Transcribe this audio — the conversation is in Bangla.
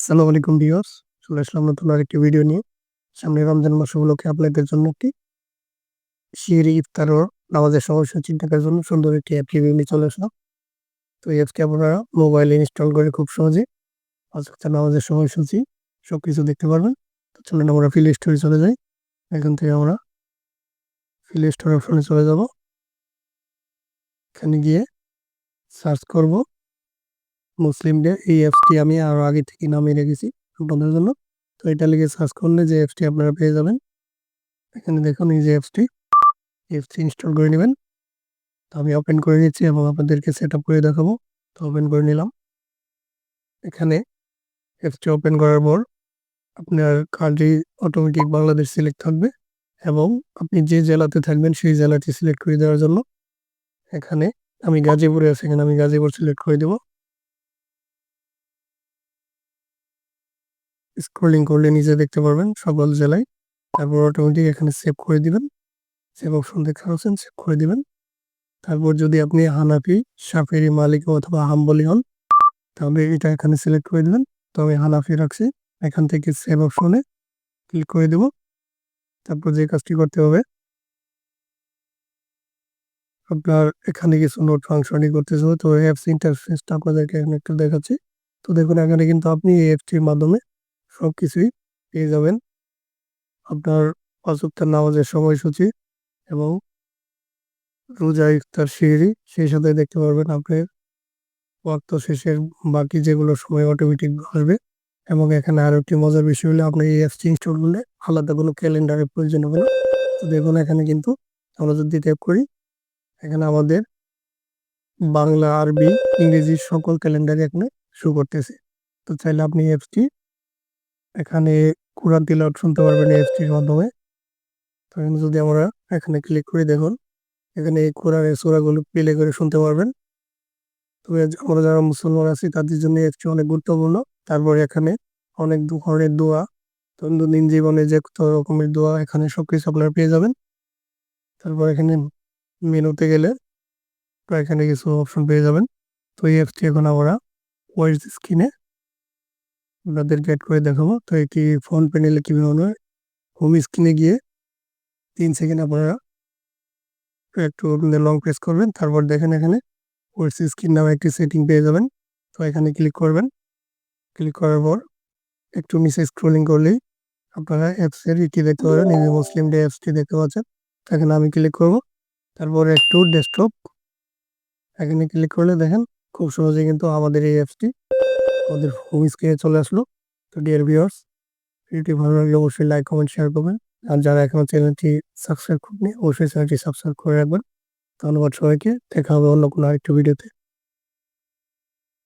আসসালামু আলাইকুম ভিউয়ার্স, চলে আসলাম নতুন আরেকটি ভিডিও নিয়ে। সামনে রমজান মাস উপলক্ষে আপনাদের জন্য একটি শিরি ইফতার নামাজের সময়সূচি দেখার জন্য সুন্দর একটি অ্যাপ রিভিউ নিয়ে চলে আসলাম। তো এই অ্যাপকে আপনারা মোবাইলে ইনস্টল করে খুব সহজে অযথা নামাজের সময়সূচি সব কিছু দেখতে পারবেন। তো চলুন আমরা প্লে স্টোরে চলে যাই। এখান থেকে আমরা প্লে স্টোর অপশনে চলে যাব। এখানে গিয়ে সার্চ করব। মুসলিম ডে এই অ্যাপসটি আমি আরও আগে থেকে নামিয়ে রেখেছি আপনাদের জন্য। তো এটা লিখে সার্চ করলে যে অ্যাপসটি আপনারা পেয়ে যাবেন। এখানে দেখুন এই যে অ্যাপসটি অ্যাপসটি ইনস্টল করে নেবেন। তো আমি ওপেন করে নিচ্ছি এবং আপনাদেরকে সেট আপ করে দেখাবো। তো ওপেন করে নিলাম। এখানে অ্যাপসটি ওপেন করার পর আপনার কান্ট্রি অটোমেটিক বাংলাদেশ সিলেক্ট থাকবে এবং আপনি যে জেলাতে থাকবেন সেই জেলাটি সিলেক্ট করে দেওয়ার জন্য এখানে আমি গাজীপুরে আছি, এখানে আমি গাজীপুর সিলেক্ট করে দেবো। স্ক্রলিং করলে নিজে দেখতে পারবেন সকল জেলায়। তারপর অটোমেটিক এখানে সেভ করে দিবেন। সেভ অপশন দেখতে পাচ্ছেন সেভ করে দিবেন। তারপর যদি আপনি হানাফি সাফেরি মালিক অথবা হাম্বলি হন, তাহলে এটা এখানে সিলেক্ট করে দেবেন। তো আমি হানাফি রাখছি। এখান থেকে সেভ অপশনে ক্লিক করে দেব। তারপর যে কাজটি করতে হবে, আপনার এখানে কিছু নোট ফাংশনই করতেছে। তো অ্যাপস ইন্টারফেসটা আপনাদেরকে এখানে একটু দেখাচ্ছি। তো দেখুন, এখানে কিন্তু আপনি এই অ্যাপটির মাধ্যমে সব কিছুই পেয়ে যাবেন। আপনার অযুক্তার নামাজের সময়সূচি এবং রোজা, ইফতার, সিঁড়ি, সেই সাথে দেখতে পারবেন আপনার ওয়াক্ত শেষের বাকি যেগুলো সময় অটোমেটিক আসবে এবং এখানে আরও একটি মজার বিষয় হলে আপনার এই অ্যাপসটি ইনস্টল করলে আলাদা কোনো ক্যালেন্ডারের প্রয়োজন হবে না। তো দেখুন এখানে কিন্তু আমরা যদি ট্যাপ করি, এখানে আমাদের বাংলা, আরবি, ইংরেজি সকল ক্যালেন্ডারে এখানে শো করতেছে। তো চাইলে আপনি অ্যাপসটি এখানে কোরআন তিলাওয়াত শুনতে পারবেন অ্যাপসটির মাধ্যমে। তো যদি আমরা এখানে ক্লিক করে, দেখুন, এখানে এই কোরআনের সূরাগুলো প্লে করে শুনতে পারবেন। তবে আমরা যারা মুসলমান আছি, তাদের জন্য অ্যাপসটি অনেক গুরুত্বপূর্ণ। তারপরে এখানে অনেক ধরনের দোয়া, দৈনন্দিন জীবনে যে কত রকমের দোয়া, এখানে সবকিছু আপনারা পেয়ে যাবেন। তারপর এখানে মেনুতে গেলে তো এখানে কিছু অপশন পেয়ে যাবেন। তো এই অ্যাপসটি এখন আমরা ওয়াইস স্ক্রিনে আপনাদের গেট করে দেখাবো। তো এটি ফোন প্যানেলে কীভাবে হোম স্ক্রিনে গিয়ে তিন সেকেন্ড আপনারা একটু আপনাদের লং প্রেস করবেন, তারপর দেখেন এখানে ওয়েস স্ক্রিন নামে একটি সেটিং পেয়ে যাবেন। তো এখানে ক্লিক করবেন। ক্লিক করার পর একটু নিচে স্ক্রোলিং করলেই আপনারা অ্যাপসের ইটি দেখতে পারেন এই মুসলিম ডে অ্যাপসটি দেখতে পাচ্ছেন। এখানে আমি ক্লিক করব, তারপর একটু ডেস্কটপ এখানে ক্লিক করলে দেখেন খুব সহজে কিন্তু আমাদের এই অ্যাপসটি আমাদের হোম স্ক্রিনে চলে আসলো। তো ডিয়ার ভিউয়ার্স ভিডিওটি ভালো লাগলে অবশ্যই লাইক কমেন্ট শেয়ার করবেন। আর যারা এখনও চ্যানেলটি সাবস্ক্রাইব করেনি অবশ্যই চ্যানেলটি সাবস্ক্রাইব করে রাখবেন। ধন্যবাদ সবাইকে। দেখা হবে অন্য কোনো আরেকটি ভিডিওতে